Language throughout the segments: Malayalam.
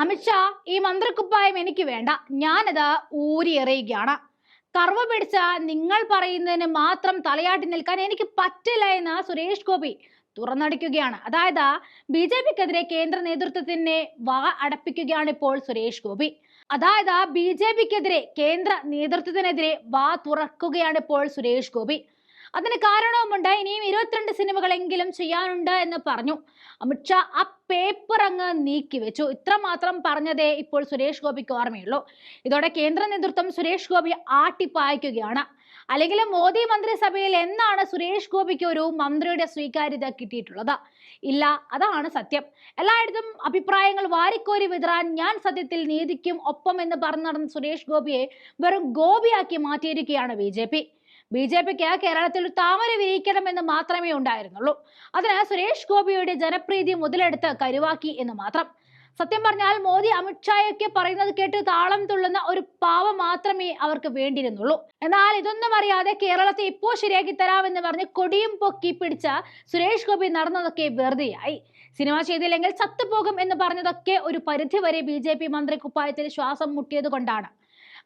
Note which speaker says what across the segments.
Speaker 1: അമിത്ഷാ ഈ മന്ത്രിക്കുപ്പായം എനിക്ക് വേണ്ട. ഞാനത് ഊരി എറിയുകയാണ് കർവ പിടിച്ച നിങ്ങൾ പറയുന്നതിന് മാത്രം തലയാട്ടി നിൽക്കാൻ എനിക്ക് പറ്റില്ല എന്ന് സുരേഷ് ഗോപി തുറന്നടിക്കുകയാണ്. അതായത് ബി ജെ പിക്കെതിരെ കേന്ദ്ര നേതൃത്വത്തിനെ വാ അടപ്പിക്കുകയാണ് ഇപ്പോൾ സുരേഷ് ഗോപി. അതായത് ബി ജെ പിക്കെതിരെ കേന്ദ്ര നേതൃത്വത്തിനെതിരെ വാ തുറക്കുകയാണ് ഇപ്പോൾ സുരേഷ് ഗോപി. അതിന് കാരണവുമുണ്ട്. ഇനിയും ഇരുപത്തിരണ്ട് സിനിമകളെങ്കിലും ചെയ്യാനുണ്ട് എന്ന് പറഞ്ഞു. അമിത്ഷാ ആ പേപ്പർ അങ്ങ് നീക്കി വെച്ചു. ഇത്ര മാത്രം പറഞ്ഞതേ ഇപ്പോൾ സുരേഷ് ഗോപിക്ക് ഓർമ്മയുള്ളൂ. ഇതോടെ കേന്ദ്ര നേതൃത്വം സുരേഷ് ഗോപി ആട്ടിപ്പായ്ക്കുകയാണ്. അല്ലെങ്കിൽ മോദി മന്ത്രിസഭയിൽ എന്നാണ് സുരേഷ് ഗോപിക്ക് ഒരു മന്ത്രിയുടെ സ്വീകാര്യത കിട്ടിയിട്ടുള്ളത്? ഇല്ല അതാണ് സത്യം. എല്ലായിടത്തും അഭിപ്രായങ്ങൾ വാരിക്കോരി വിതറാൻ ഞാൻ സത്യത്തിൽ നീതിക്കും ഒപ്പം എന്ന് പറഞ്ഞു നടന്ന സുരേഷ് ഗോപിയെ വെറും ഗോപിയാക്കി മാറ്റിയിരിക്കുകയാണ് ബി ബി ജെ പിക്ക് കേരളത്തിൽ താമര വിരിയിക്കണമെന്ന് മാത്രമേ ഉണ്ടായിരുന്നുള്ളൂ. അതിന് സുരേഷ് ഗോപിയുടെ ജനപ്രീതി മുതലെടുത്ത് കരുവാക്കി എന്ന് മാത്രം. സത്യം പറഞ്ഞാൽ മോദി അമിത്ഷായൊക്കെ പറയുന്നത് കേട്ട് താളം തുള്ളുന്ന ഒരു പാവ മാത്രമേ അവർക്ക് വേണ്ടിയിരുന്നുള്ളൂ. എന്നാൽ ഇതൊന്നും അറിയാതെ കേരളത്തെ ഇപ്പോ ശരിയാക്കി തരാമെന്ന് പറഞ്ഞ് കൊടിയും പൊക്കി പിടിച്ച സുരേഷ് ഗോപി നടന്നതൊക്കെ വെറുതെയായി. സിനിമ ചെയ്തില്ലെങ്കിൽ ചത്തുപോകും എന്ന് പറഞ്ഞതൊക്കെ ഒരു പരിധിവരെ ബി ജെ പി മന്ത്രി കുപ്പായത്തിൽ ശ്വാസം മുട്ടിയത് കൊണ്ടാണ്.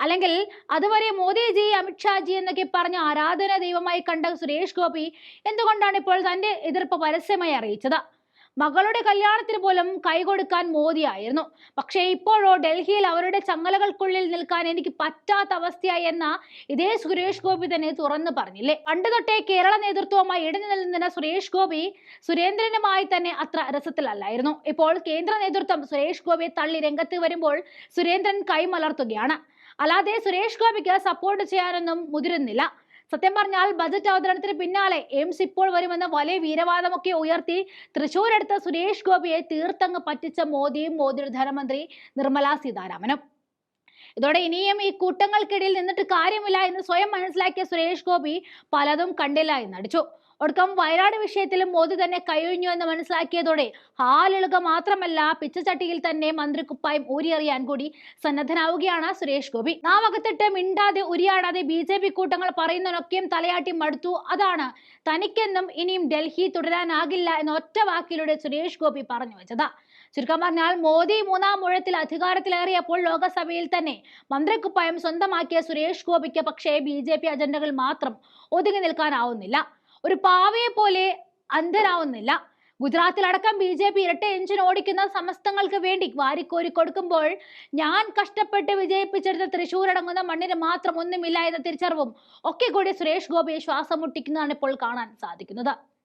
Speaker 1: അല്ലെങ്കിൽ അതുവരെ മോദിജി അമിത്ഷാജി എന്നൊക്കെ പറഞ്ഞ ആരാധന ദൈവമായി കണ്ട സുരേഷ് ഗോപി എന്തുകൊണ്ടാണ് ഇപ്പോൾ തന്റെ എതിർപ്പ് പരസ്യമായി അറിയിച്ചത്? മകളുടെ കല്യാണത്തിന് പോലും കൈകൊടുക്കാൻ മോദിയായിരുന്നു. പക്ഷേ ഇപ്പോഴോ ഡൽഹിയിൽ അവരുടെ ചങ്ങലകൾക്കുള്ളിൽ നിൽക്കാൻ എനിക്ക് പറ്റാത്ത അവസ്ഥയായി എന്ന ഇതേ സുരേഷ് ഗോപി തന്നെ തുറന്നു പറഞ്ഞില്ലേ. പണ്ട് തൊട്ടേ കേരള നേതൃത്വവുമായി ഇടഞ്ഞു നിൽക്കുന്ന സുരേഷ് ഗോപി സുരേന്ദ്രനുമായി തന്നെ അത്ര രസത്തിലല്ലായിരുന്നു. ഇപ്പോൾ കേന്ദ്ര നേതൃത്വം സുരേഷ് ഗോപിയെ തള്ളി രംഗത്ത് വരുമ്പോൾ സുരേന്ദ്രൻ കൈമലർത്തുകയാണ്. അല്ലാതെ സുരേഷ് ഗോപിക്ക് സപ്പോർട്ട് ചെയ്യാനൊന്നും മുതിരുന്നില്ല. സത്യം പറഞ്ഞാൽ ബജറ്റ് അവതരണത്തിന് പിന്നാലെ എയിംസ് ഇപ്പോൾ വരുമെന്ന വലിയ വീരവാദമൊക്കെ ഉയർത്തി. തൃശൂരെടുത്ത സുരേഷ് ഗോപിയെ തീർത്തങ്ങ് പറ്റിച്ച മോദിയും മോദിയുടെ ധനമന്ത്രി നിർമ്മല സീതാരാമനും. ഇതോടെ ഇനിയും ഈ കൂട്ടങ്ങൾക്കിടയിൽ നിന്നിട്ട് കാര്യമില്ല എന്ന് സ്വയം മനസ്സിലാക്കിയ സുരേഷ് ഗോപി പലതും കണ്ടില്ല എന്നടിച്ചു ഒടുക്കം വയനാട് വിഷയത്തിലും മോദി തന്നെ കൈയൊഴിഞ്ഞു എന്ന് മനസ്സിലാക്കിയതോടെ ഹാലിളുക മാത്രമല്ല പിച്ചച്ചട്ടിയിൽ തന്നെ മന്ത്രി കുപ്പായം ഊരിയെറിയാൻ കൂടി സന്നദ്ധനാവുകയാണ് സുരേഷ് ഗോപി. നാമകത്തിട്ട് മിണ്ടാതെ ഉരിയാടാതെ ബി ജെ പി കൂട്ടങ്ങൾ പറയുന്നതിനൊക്കെയും തലയാട്ടി മടുത്തു. അതാണ് തനിക്കെന്നും ഇനിയും ഡൽഹി തുടരാനാകില്ല എന്ന ഒറ്റ വാക്കിലൂടെ സുരേഷ് ഗോപി പറഞ്ഞു വെച്ചത്. ചുരുക്കം പറഞ്ഞാൽ മോദി മൂന്നാം മുഴത്തിൽ അധികാരത്തിലേറിയപ്പോൾ ലോകസഭയിൽ തന്നെ മന്ത്രിക്കുപ്പായം സ്വന്തമാക്കിയ സുരേഷ് ഗോപിക്ക് പക്ഷേ ബി ജെ പി അജണ്ടകൾ മാത്രം ഒതുങ്ങി നിൽക്കാനാവുന്നില്ല. ഒരു പാവയെ പോലെ അന്ധരാവുന്നില്ല. ഗുജറാത്തിലടക്കം ബി ജെ പി ഇരട്ട എഞ്ചിൻ ഓടിക്കുന്ന സമസ്തങ്ങൾക്ക് വേണ്ടി വാരിക്കോരി കൊടുക്കുമ്പോൾ ഞാൻ കഷ്ടപ്പെട്ട് വിജയിപ്പിച്ചെടുത്ത തൃശ്ശൂർ അടങ്ങുന്ന മണ്ണിന് മാത്രം ഒന്നുമില്ല എന്ന തിരിച്ചറിവും ഒക്കെ കൂടി സുരേഷ് ഗോപിയെ ശ്വാസം മുട്ടിക്കുന്നതാണ് ഇപ്പോൾ കാണാൻ സാധിക്കുന്നത്.